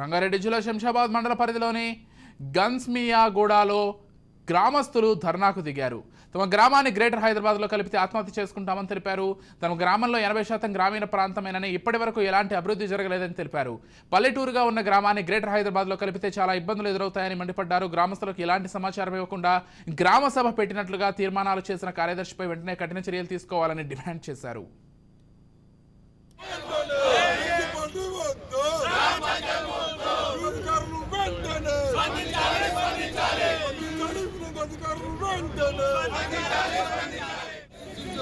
రంగారెడ్డి జిల్లా శంషాబాద్ మండల పరిధిలోని గన్స్మియాగూడలో గ్రామస్తులు ధర్నాకు దిగారు. తమ గ్రామాన్ని గ్రేటర్ హైదరాబాద్లో కలిపితే ఆత్మహత్య చేసుకుంటామని తెలిపారు. తమ గ్రామంలో ఎనభై శాతం గ్రామీణ ప్రాంతమేనని ఇప్పటి వరకు ఎలాంటి అభివృద్ధి జరగలేదని తెలిపారు. పల్లెటూరుగా ఉన్న గ్రామాన్ని గ్రేటర్ హైదరాబాద్లో కలిపితే చాలా ఇబ్బందులు ఎదురవుతాయని మండిపడ్డారు. గ్రామస్తులకు ఎలాంటి సమాచారం ఇవ్వకుండా గ్రామ సభ పెట్టినట్లుగా తీర్మానాలు చేసిన కార్యదర్శిపై వెంటనే కఠిన చర్యలు తీసుకోవాలని డిమాండ్ చేశారు పట్టు వద్దు. అధికారులు వెంటనే స్పందించాలి, అధికారులు వెంటనే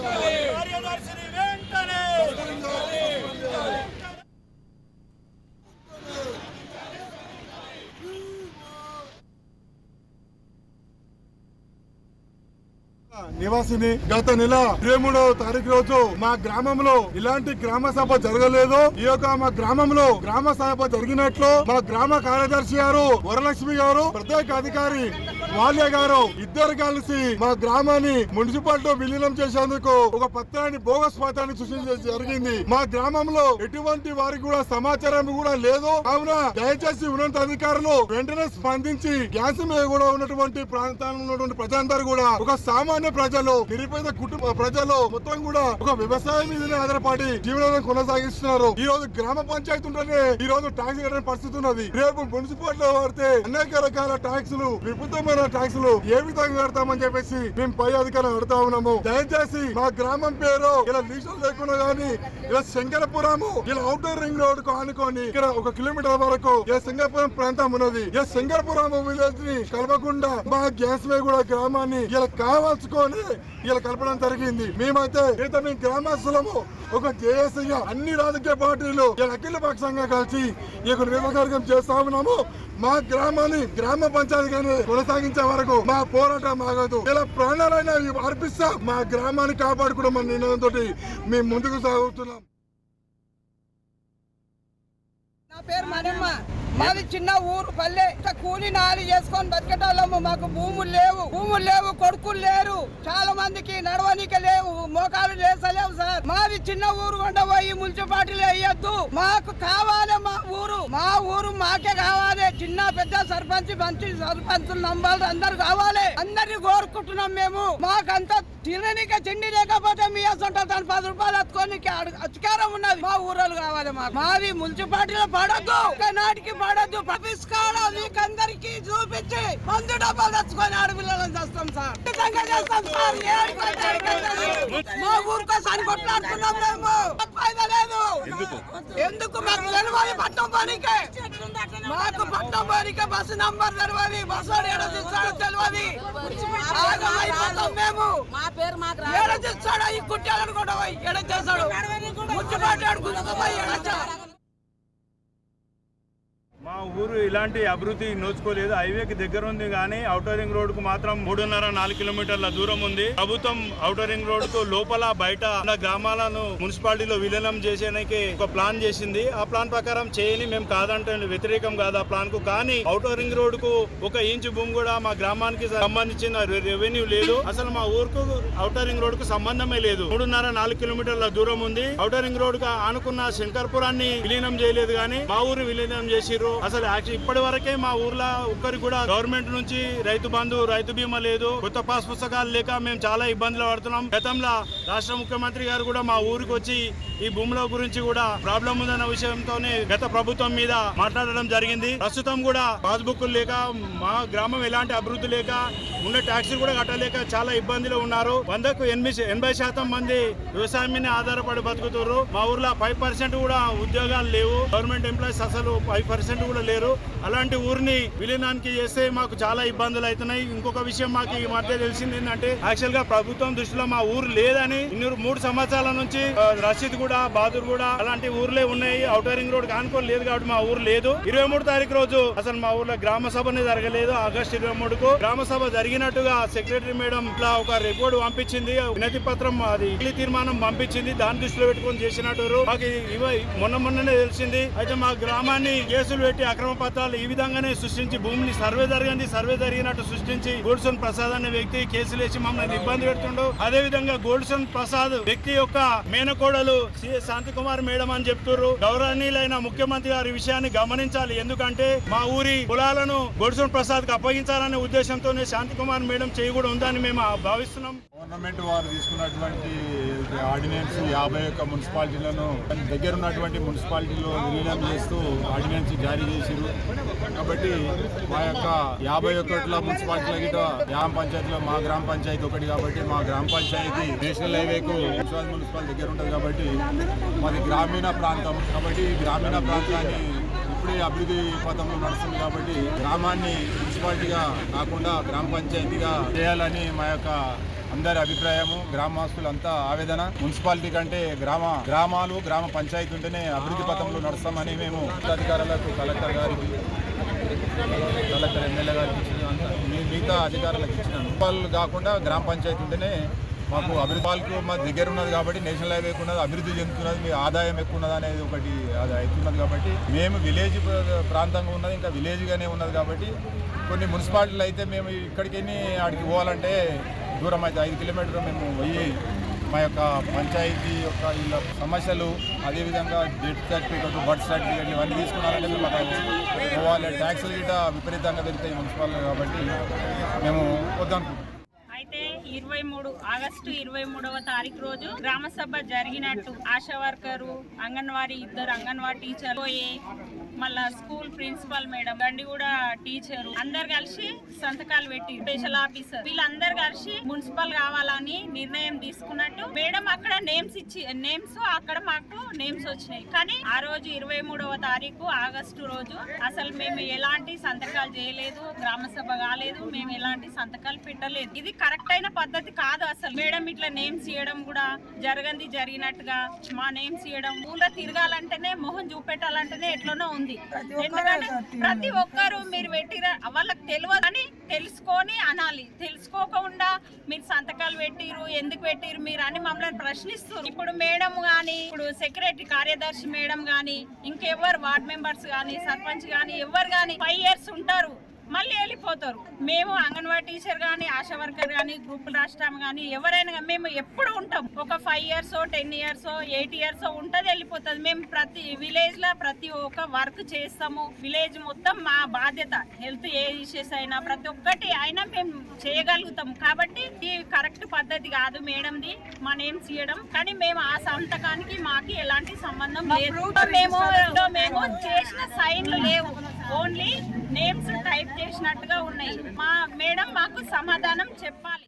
కార్యదర్శిని వెంటనే నివాసిని గత నెల ఇరవై తారీఖు రోజు మా గ్రామంలో ఇలాంటి గ్రామ సభ జరగలేదు. ఈ యొక్క మా గ్రామంలో గ్రామ సభ జరిగినట్లు మా గ్రామ కార్యదర్శి గారు వరలక్ష్మి గారు ప్రత్యేక అధికారి వాల్య గారు ఇద్దరు కలిసి మా గ్రామాన్ని మున్సిపాలిటీ విలీనం చేసేందుకు ఒక పత్రాన్ని బోగస్ పత్రాన్ని సృష్టించడం జరిగింది. మా గ్రామంలో ఎటువంటి వారికి కూడా సమాచారం కూడా లేదు. కావున దయచేసి ఉన్నత అధికారులు వెంటనే స్పందించి గ్యాస్ మీద కూడా ఉన్నటువంటి ప్రాంతాల్లో ఉన్నటువంటి ప్రజలందరూ కూడా ఒక సామాన్య ప్రజలు నిరుపేద కుటుంబ ప్రజలు మొత్తం కూడా ఒక వ్యవసాయం మీదనే ఆధారపడి జీవనం కొనసాగిస్తున్నారు. ఈ రోజు గ్రామ పంచాయతీ ఉంటేనే ఈ రోజు ట్యాక్స్ కట్టే పరిస్థితి ఉన్నది. రేపు మున్సిపాలిటీ వాడితే అనేక రకాల ట్యాక్సులు విపరీతమైన ట్యాక్సులు ఏ విధంగా కడతామని చెప్పేసి మేము పై అధికారులు అడుగుతా ఉన్నాము. దయచేసి మా గ్రామం పేరు ఇలా లీజులు లేకుండా గానీ ఇలా శంకరపురము ఇలా అవుటర్ రింగ్ రోడ్కు ఆనుకొని ఇక్కడ ఒక కిలోమీటర్ వరకు ఏ శంకరపురం ప్రాంతం ఉన్నది. ఏ శంకరపురం విలేజ్ని కలపకుండా మా గ్యాస్ వే కూడా గ్రామాన్ని ఇలా కావాల్చుకొని ఇలా కలపడం జరిగింది. మేమైతే మిగతా మేము గ్రామస్తులము ఒక జేఏసీగా అన్ని రాజకీయ పార్టీలు ఇలా అఖిల పక్షంగా కలిసి ఈ యొక్క చేస్తా ఉన్నాము. మా గ్రామాన్ని గ్రామ పంచాయతీగానే కొనసాగించే వరకు మా పోరాటం ఆగదు. ఇలా ప్రాణాలైనా అర్పిస్తా మా గ్రామాన్ని కాపాడుకోవడం మన నిర్ణయంతో మేము ముందుకు సాగుతున్నాం. నా పేరు మనమ్మ మాది చిన్న ఊరు పల్లె. కూలి నాలి చేసుకొని బతికేటోళ్ళము. మాకు భూములు లేవు. భూములు లేవు కొడుకులు లేరు. చాలా మందికి నడవనిక లేవు. మోకాలు లేసలేవు సార్. మాది చిన్న ఊరు కొండ పోయి మున్సిపాలిటీలు వేయద్దు. మాకు కావాలి మా ఊరు. మా ఊరు మాకే కావాలి. చిన్న పెద్ద సర్పంచ్ మంచి సర్పంచులు నంబర్లు అందరు కావాలి. అందరిని కోరుకుంటున్నాం మేము. మాకంతా తిననీక తిండి లేకపోతే మీ అసంటే దాని పది రూపాయలు ఎత్తుకొని అధికారం ఉన్నది. మా ఊరోళ్ళు కావాలి మాకు. మాది మున్సిపాలిటీలో పడద్దు. నాటికి పడద్దు. పపిస్కాడ మీకందరికి చూపించి మందు డబ్బాలు తెచ్చుకొని ఆడపిల్లలను చేస్తాం సార్. చేస్తాం మా ఊరు కోసం కొట్లాడుతున్నాం మేము లేదు. ఎందుకు? మాకు తెలియాలి పట్టం పనికి. మాకు పట్టం పనికి. బస్సు నంబర్ తెలియాలి బస్సు తెలియదు మేము. పేరు మాకు ఏడ చేస్తాడో ఈ కుట్టాలను కూడా పోయి ఏడ చేస్తాడు ముచ్చిపాటి అడుగుతుంది పోయి ఏడ చేస్తాడు మా ఊరు ఇలాంటి అభివృద్ధి నోచుకోలేదు. హైవేకి దగ్గర ఉంది కానీ ఔటర్ రింగ్ రోడ్ మాత్రం మూడున్నర నాలుగు కిలోమీటర్ల దూరం ఉంది. ప్రభుత్వం ఔటర్ రింగ్ రోడ్కు లోపల బయట ఉన్న గ్రామాలను మున్సిపాలిటీలో విలీనం చేసేందుకు ఒక ప్లాన్ చేసింది. ఆ ప్లాన్ ప్రకారం చేయని మేము కాదంటే వ్యతిరేకం కాదు ఆ ప్లాన్కు కానీ ఔటర్ రింగ్ రోడ్కు ఒక ఇంచు భూమి కూడా మా గ్రామానికి సంబంధించిన రెవెన్యూ లేదు. అసలు మా ఊరుకు ఔటర్ రింగ్ రోడ్కు సంబంధమే లేదు. మూడున్నర నాలుగు కిలోమీటర్ల దూరం ఉంది. ఔటర్ రింగ్ రోడ్కు ఆనుకున్న శంకర్పురాన్ని విలీనం చేయలేదు కానీ మా ఊరు విలీనం చేసిర్రు. అసలు యాక్చువల్ ఇప్పటి వరకే మా ఊర్లో ఒక్కరికి కూడా గవర్నమెంట్ నుంచి రైతు బంధు రైతు బీమా లేదు కొత్త పాస్ పుస్తకాలు లేక మేము చాలా ఇబ్బందులు పడుతున్నాం. గతంలో రాష్ట్ర ముఖ్యమంత్రి గారు కూడా మా ఊరికి వచ్చి ఈ భూముల గురించి కూడా ప్రాబ్లం ఉందన్న విషయంతోనే గత ప్రభుత్వం మీద మాట్లాడడం జరిగింది. ప్రస్తుతం కూడా పాస్బుక్ లేక మా గ్రామం ఎలాంటి అభివృద్ధి లేక ఉండే ట్యాక్సీలు కూడా కట్టలేక చాలా ఇబ్బందిలో ఉన్నారు. వందకు ఎనిమిది ఎనభై శాతం మంది వ్యవసాయం మీద ఆధారపడి బతుకుతున్నారు మా ఊర్లో ఫైవ్ పర్సెంట్ కూడా ఉద్యోగాలు లేవు. గవర్నమెంట్ ఎంప్లాయీస్ అసలు ఫైవ్ పర్సెంట్ కూడా లేరు. అలాంటి ఊరిని విలీనానికి చేస్తే మాకు చాలా ఇబ్బందులు అవుతున్నాయి. ఇంకొక విషయం మాకు ఈ మధ్య తెలిసింది ఏంటంటే యాక్చువల్గా ప్రభుత్వం దృష్టిలో మా ఊరు లేదని ఇన్ని మూడు సంవత్సరాల నుంచి రషీద్ కూడా బాదూర్ కూడా అలాంటి ఊర్లే ఉన్నాయి. ఔటర్ రింగ్ రోడ్ కానుకోని లేదు కాబట్టి మా ఊరు లేదు. ఇరవై మూడు తారీఖు రోజు అసలు మా ఊర్లో గ్రామ సభనే జరగలేదు. ఆగస్ట్ ఇరవై మూడుకు గ్రామ సభ జరిగినట్టుగా సెక్రటరీ మేడం ఇట్లా ఒక రిపోర్ట్ పంపించింది. వినతి పత్రం అది ఇల్లు తీర్మానం పంపించింది. దాని దృష్టిలో పెట్టుకొని చేసినట్టు మాకు ఇవ మొన్న మొన్ననే తెలిసింది. అయితే మా గ్రామాన్ని కేసులు పెట్టి అక్రమ పత్రాలు ఈ విధంగానే సృష్టించి భూమిని సర్వే జరిగింది సర్వే జరిగినట్టు సృష్టించి గోల్సన్ ప్రసాద్ అనే వ్యక్తి కేసులు వేసి మమ్మల్ని ఇబ్బంది పెడుతుండు. అదే విధంగా గోల్సన్ ప్రసాద్ వ్యక్తి యొక్క మేనకోడలు సిఎస్ శాంతికుమార్ మేడం అని చెప్తున్నారు గౌరవనీయులైన ముఖ్యమంత్రి గారి విషయాన్ని గమనించాలి. ఎందుకంటే మా ఊరి పొలాలను గోల్సన్ ప్రసాద్కి అప్పగించాలనే ఉద్దేశంతోనే శాంతికుమార్ మేడం చేయి కూడా ఉందని మేము భావిస్తున్నాం. గవర్నమెంట్ వారు తీసుకున్నటువంటి ఆర్డినెన్స్ యాభై ఒక్క మున్సిపాలిటీలను దగ్గర ఉన్నటువంటి మున్సిపాలిటీలో విలీనం చేస్తూ ఆర్డినెన్స్ జారీ చేసిరు కాబట్టి మా యొక్క యాభై ఒకటిలో మున్సిపాలిటీల గిట గ్రామ పంచాయతీలో మా గ్రామ పంచాయతీ ఒకటి కాబట్టి మా గ్రామ పంచాయతీ నేషనల్ హైవేకు విశ్వాస్ మున్సిపల్ దగ్గర ఉంటుంది కాబట్టి మాది గ్రామీణ ప్రాంతం. కాబట్టి గ్రామీణ ప్రాంతాన్ని ఇప్పుడే అభివృద్ధి పథంలో నడుస్తుంది కాబట్టి గ్రామాన్ని మున్సిపాలిటీగా కాకుండా గ్రామ పంచాయతీగా చేయాలని మా యొక్క అందరి అభిప్రాయము గ్రామస్తులంతా ఆవేదన. మున్సిపాలిటీ కంటే గ్రామ గ్రామాలు గ్రామ పంచాయతీ ఉంటేనే అభివృద్ధి పథంలో నడుస్తామని మేము అధికారులకు కలెక్టర్ గారికి కలెక్టర్ ఎమ్మెల్యే గారికి ఇచ్చిన మీ- మిగతా అధికారులకు ఇచ్చిన మున్సిపాల్ కాకుండా గ్రామ పంచాయతీ ఉంటేనే మాకు అభివృద్ధి మా దగ్గర ఉన్నది కాబట్టి నేషనల్ హైవే ఉన్నది అభివృద్ధి చెందుతున్నది మీ ఆదాయం ఎక్కువ ఉన్నది అనేది ఒకటి అది అవుతున్నది కాబట్టి మేము విలేజ్ ప్రాంతంగా ఉన్నది ఇంకా విలేజ్గానే ఉన్నది కాబట్టి కొన్ని మున్సిపాలిటీలు అయితే మేము ఇక్కడికి వెళ్ళి ఆడికి పోవాలంటే దూరం అయితే ఐదు కిలోమీటర్లు మేము పోయి మా యొక్క పంచాయతీ యొక్క వీళ్ళ సమస్యలు అదేవిధంగా డెత్ సర్టిఫికెట్ బర్త్ సర్టిఫికెట్ ఇవన్నీ తీసుకున్నారంటే మేము పోవాలి. ట్యాక్సులు గిట్ట విపరీతంగా పెరుగుతాయి మున్సిపల్ కాబట్టి మేము వద్దనుకుంటున్నాం. అయితే ఇరవై మూడు ఆగస్టు ఇరవై మూడవ తారీఖు రోజు గ్రామ సభ జరిగినట్టు ఆశా వర్కరు అంగన్వాడీ ఇద్దరు అంగన్వాడీ టీచర్ పోయి మళ్ళా స్కూల్ ప్రిన్సిపల్ మేడం గండి కూడా టీచర్. అందరు కలిసి సంతకాలు పెట్టి స్పెషల్ ఆఫీసర్. వీళ్ళందరూ కలిసి మున్సిపల్ కావాలని నిర్ణయం తీసుకున్నట్టు మేడం అక్కడ నేమ్స్ ఇచ్చి నేమ్స్ అక్కడ మాకు నేమ్స్ వచ్చినాయి. కానీ ఆ రోజు ఇరవై మూడవ తారీఖు ఆగస్టు రోజు అసలు మేము ఎలాంటి సంతకాలు చేయలేదు గ్రామ సభ కాలేదు మేము ఎలాంటి సంతకాలు పెట్టలేదు. ఇది కరెక్ట్ అయిన పద్ధతి కాదు అసలు. మేడం ఇట్లా నేమ్స్ ఇవ్వడం కూడా జరగంది జరిగినట్టుగా మా నేమ్స్ ఇవ్వడం ఊళ్ళో తిరగాలంటేనే మొహం చూపెట్టాలంటేనే ఎట్లనో ఉంది. ఎందుకంటే ప్రతి ఒక్కరు మీరు పెట్టిన వాళ్ళకి తెలియదు అని తెలుసుకొని అనాలి. తెలుసుకోకుండా మీరు సంతకాలు పెట్టిరు ఎందుకు పెట్టిరు మీరు అని మమ్మల్ని ప్రశ్నిస్తారు ఇప్పుడు మేడం గాని ఇప్పుడు సెక్రటరీ కార్యదర్శి మేడం గాని ఇంకెవరు వార్డ్ మెంబర్స్ గాని సర్పంచ్ గాని ఎవరు గాని ఫైవ్ ఇయర్స్ ఉంటారు. మళ్ళీ వెళ్ళిపోతారు. మేము అంగన్వాడీ టీచర్ కానీ ఆశా వర్కర్ కానీ గ్రూప్ రాష్ట్రం కానీ ఎవరైనా మేము ఎప్పుడు ఉంటాం. ఒక five years ten years eight years ఉంటుంది వెళ్ళిపోతుంది. మేము ప్రతి విలేజ్లో ప్రతి ఒక్క వర్క్ చేస్తాము. విలేజ్ మొత్తం మా బాధ్యత. హెల్త్ ఏ ఇష్యూస్ అయినా ప్రతి ఒక్కటి అయినా మేము చేయగలుగుతాం. కాబట్టి ఇది కరెక్ట్ పద్ధతి కాదు మేడంది. మా నేమ్స్ ఇవ్వడం కానీ మేము ఆ సంతకానికి మాకి ఎలాంటి సంబంధం లేదు. మేము మేము చేసిన సైన్లు లేవు. ఓన్లీ నేమ్స్ టైప్ చేసినట్టుగా ఉన్నాయి. మా మేడం మాకు సమాధానం చెప్పాలి.